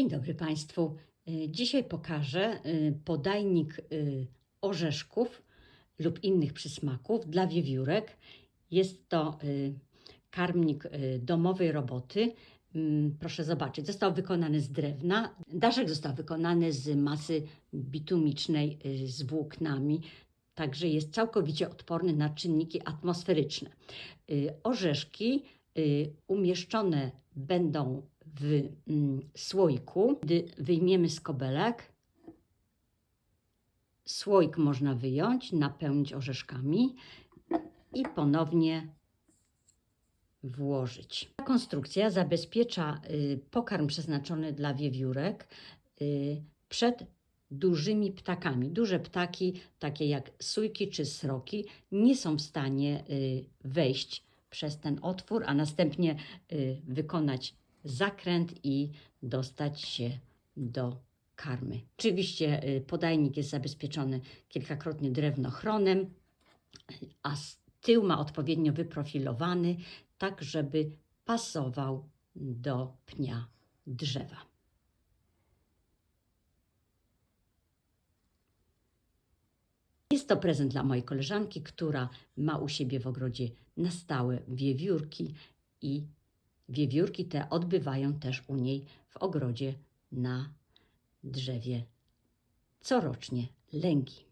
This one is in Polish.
Dzień dobry Państwu. Y, Dzisiaj pokażę y, podajnik y, orzeszków lub innych przysmaków dla wiewiórek. Jest to karmnik domowej roboty. Mm, Proszę zobaczyć, został wykonany z drewna. Daszek został wykonany z masy bitumicznej z włóknami, także jest całkowicie odporny na czynniki atmosferyczne. Orzeszki umieszczone będą w mm, słoiku. Gdy wyjmiemy skobelek, słoik można wyjąć, napełnić orzeszkami i ponownie włożyć. Ta konstrukcja zabezpiecza y, pokarm przeznaczony dla wiewiórek y, przed dużymi ptakami. Duże ptaki, takie jak sójki czy sroki, nie są w stanie y, wejść przez ten otwór, a następnie wykonać zakręt i dostać się do karmy. Oczywiście y, podajnik jest zabezpieczony kilkakrotnie drewnochronem, a tył ma odpowiednio wyprofilowany, tak żeby pasował do pnia drzewa. Jest to prezent dla mojej koleżanki, która ma u siebie w ogrodzie na stałe wiewiórki i wiewiórki te odbywają też u niej w ogrodzie na drzewie corocznie lęgi.